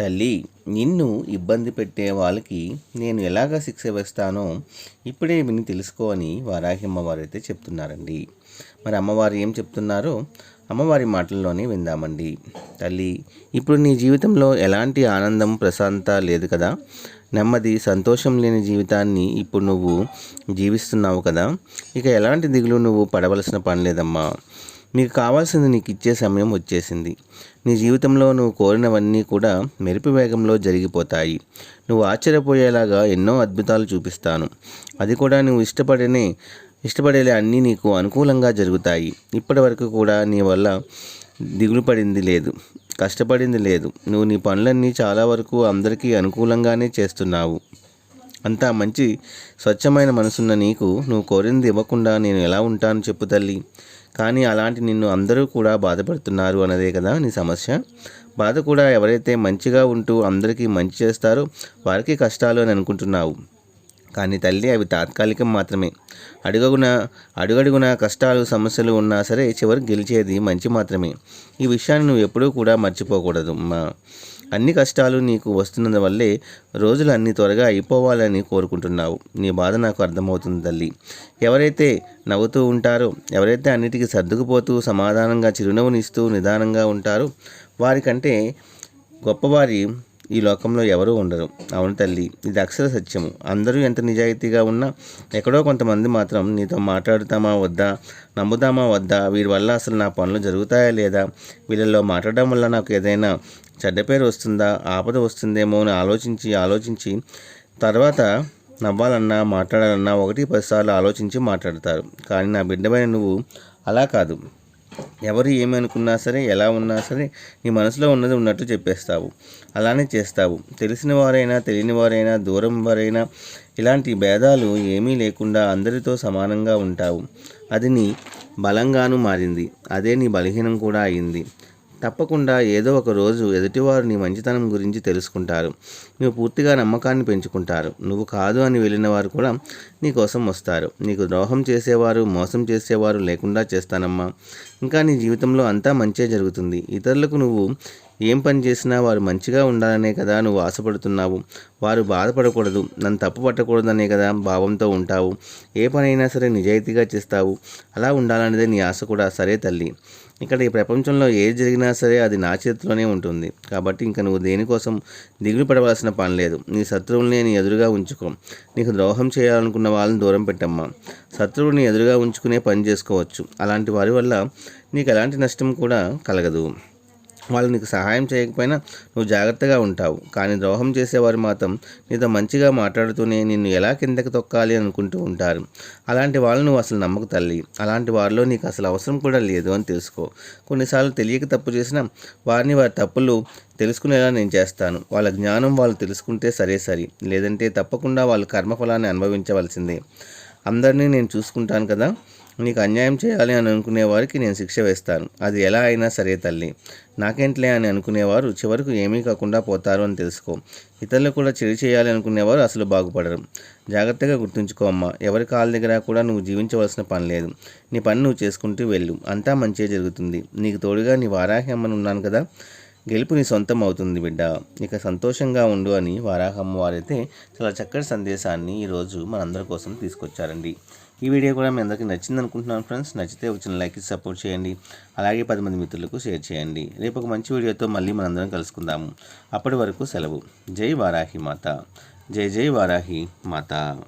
తల్లి నిన్ను ఇబ్బంది పెట్టే వాళ్ళకి నేను ఎలాగ శిక్ష వేస్తానో ఇప్పుడే విని తెలుసుకో అని వారాహి అమ్మవారు అయితే చెప్తున్నారండి. మరి అమ్మవారు ఏం చెప్తున్నారో అమ్మవారి మాటల్లోనే విందామండి. తల్లి ఇప్పుడు నీ జీవితంలో ఎలాంటి ఆనందం ప్రశాంత లేదు కదా? నెమ్మది సంతోషం లేని జీవితాన్ని ఇప్పుడు నువ్వు జీవిస్తున్నావు కదా? ఇక ఎలాంటి దిగులు నువ్వు పడవలసిన పని లేదమ్మా. నీకు కావాల్సింది నీకు ఇచ్చే సమయం వచ్చేసింది. నీ జీవితంలో నువ్వు కోరినవన్నీ కూడా మెరుపు వేగంలో జరిగిపోతాయి. నువ్వు ఆశ్చర్యపోయేలాగా ఎన్నో అద్భుతాలు చూపిస్తాను. అది కూడా నువ్వు ఇష్టపడనే ఇష్టపడేలే అన్నీ నీకు అనుకూలంగా జరుగుతాయి. ఇప్పటి వరకు కూడా నీ వల్ల దిగులు పడింది లేదు కష్టపడింది లేదు. నువ్వు నీ పనులన్నీ చాలా వరకు అందరికీ అనుకూలంగానే చేస్తున్నావు. అంతా మంచి స్వచ్ఛమైన మనసున్న నీకు నువ్వు కోరింది ఇవ్వకుండా నేను ఎలా ఉంటాను చెప్పు తల్లి. కానీ అలాంటి నిన్ను అందరూ కూడా బాధపడుతున్నారు అన్నదే కదా నీ సమస్య. బాధ కూడా ఎవరైతే మంచిగా ఉంటూ అందరికీ మంచి చేస్తారో వారికి కష్టాలు అని అనుకుంటున్నావు. కానీ తల్లి అవి తాత్కాలికం మాత్రమే. అడుగగున అడుగడుగున కష్టాలు సమస్యలు ఉన్నా సరే చివరికి గెలిచేది మంచి మాత్రమే. ఈ విషయాన్ని నువ్వు ఎప్పుడూ కూడా మర్చిపోకూడదు మా అన్ని కష్టాలు నీకు వస్తున్నందువల్లే రోజులు అన్ని త్వరగా అయిపోవాలని కోరుకుంటున్నావు. నీ బాధ నాకు అర్థమవుతుంది తల్లి. ఎవరైతే నవ్వుతూ ఉంటారో ఎవరైతే అన్నిటికీ సర్దుకుపోతూ సమాధానంగా చిరునవ్వునిస్తూ నిదానంగా ఉంటారో వారికంటే గొప్పవారి ఈ లోకంలో ఎవరూ ఉండరు. అవును తల్లి ఇది అక్షర సత్యము. అందరూ ఎంత నిజాయితీగా ఉన్నా ఎక్కడో కొంతమంది మాత్రం నీతో మాట్లాడుతామా వద్దా నమ్ముతామా వద్దా వీరి వల్ల అసలు నా పనులు జరుగుతాయా లేదా వీళ్ళల్లో మాట్లాడడం వల్ల నాకు ఏదైనా చెడ్డ పేరు వస్తుందా ఆపద వస్తుందేమో అని ఆలోచించి ఆలోచించి తర్వాత నవ్వాలన్నా మాట్లాడాలన్నా ఒకటి పదిసార్లు ఆలోచించి మాట్లాడతారు. కానీ నా బిడ్డమైన నువ్వు అలా కాదు. ఎవరు ఏమనుకున్నా అనుకున్నా సరే ఎలా ఉన్నా సరే నీ మనసులో ఉన్నది ఉన్నట్టు చెప్పేస్తావు. అలానే చేస్తావు. తెలిసిన వారైనా తెలియని వారైనా దూరం వారైనా ఇలాంటి భేదాలు ఏమీ లేకుండా అందరితో సమానంగా ఉంటావు. అది నీ బలంగాను మారింది. అదే నీ బలహీనం కూడా అయింది. తప్పకుండా ఏదో ఒక రోజు ఎదుటివారు నీ మంచితనం గురించి తెలుసుకుంటారు. నువ్వు పూర్తిగా నమ్మకాన్ని పెంచుకుంటారు. నువ్వు కాదు అని వెళ్ళిన వారు కూడా నీ కోసం వస్తారు. నీకు ద్రోహం చేసేవారు మోసం చేసేవారు లేకుండా చేస్తానమ్మా. ఇంకా నీ జీవితంలో అంతా మంచే జరుగుతుంది. ఇతరులకు నువ్వు ఏం పని చేసినా వారు మంచిగా ఉండాలనే కదా నువ్వు ఆశపడుతున్నావు. వారు బాధపడకూడదు. నన్ను తప్పు పట్టకూడదనే కదా భావంతో ఉంటావు. ఏ పనైనా సరే నిజాయితీగా చేస్తావు. అలా ఉండాలనేదే నీ ఆశ కూడా. సరే తల్లి. ఇక్కడ ఈ ప్రపంచంలో ఏది జరిగినా సరే అది నా చేతిలోనే ఉంటుంది. కాబట్టి ఇంకా నువ్వు దేనికోసం దిగులు పడవలసిన పని లేదు. నీ శత్రువుల్ని నీ ఎదురుగా ఉంచుకో. నీకు ద్రోహం చేయాలనుకున్న వాళ్ళని దూరం పెట్టమ్మా. శత్రువుని ఎదురుగా ఉంచుకునే పని చేసుకోవచ్చు. అలాంటి వారి వల్ల నీకు ఎలాంటి నష్టం కూడా కలగదు. వాళ్ళు నీకు సహాయం చేయకపోయినా నువ్వు జాగ్రత్తగా ఉంటావు. కానీ ద్రోహం చేసేవారు మాత్రం నీతో మంచిగా మాట్లాడుతూనే నిన్ను ఎలా కిందకి తొక్కాలి అనుకుంటూ ఉంటారు. అలాంటి వాళ్ళు నువ్వు అసలు నమ్మకు తల్లి. అలాంటి వారిలో నీకు అసలు అవసరం కూడా లేదు అని తెలుసుకో. కొన్నిసార్లు తెలియక తప్పు చేసినా వారిని వారి తప్పులు తెలుసుకునేలా నేను చేస్తాను. వాళ్ళ జ్ఞానం వాళ్ళు తెలుసుకుంటే సరే సరి. లేదంటే తప్పకుండా వాళ్ళు కర్మఫలాన్ని అనుభవించవలసిందే. అందరినీ నేను చూసుకుంటాను కదా. నీకు అన్యాయం చేయాలి అని అనుకునే వారికి నేను శిక్ష వేస్తాను. అది ఎలా అయినా సరే తల్లి. నాకేంట్లే అని అనుకునేవారు చివరకు ఏమీ కాకుండా పోతారు అని తెలుసుకో. ఇతరులు కూడా చెడు చేయాలి అనుకునేవారు అసలు బాగుపడరు. జాగ్రత్తగా గుర్తుంచుకో అమ్మా. ఎవరి కాళ్ళ దగ్గర కూడా నువ్వు జీవించవలసిన పని లేదు. నీ పని నువ్వు చేసుకుంటూ వెళ్ళు. అంతా మంచిగా జరుగుతుంది. నీకు తోడుగా నీ వారాహి అమ్మను ఉన్నాను కదా. గెలుపు నీ సొంతం అవుతుంది బిడ్డ. ఇక సంతోషంగా ఉండు అని వారాహమ్మ వారైతే చాలా చక్కటి సందేశాన్ని ఈరోజు మనందరి కోసం తీసుకొచ్చారండి. ఈ వీడియో కూడా మీ అందరికీ నచ్చింది అనుకుంటున్నాను ఫ్రెండ్స్. నచ్చితే ఒక చిన్న లైక్ సపోర్ట్ చేయండి. అలాగే పది మంది మిత్రులకు షేర్ చేయండి. రేపు ఒక మంచి వీడియోతో మళ్ళీ మనందరం కలుసుకుందాము. అప్పటి వరకు సెలవు. జై వారాహి మాత. జై జై వారాహి మాత.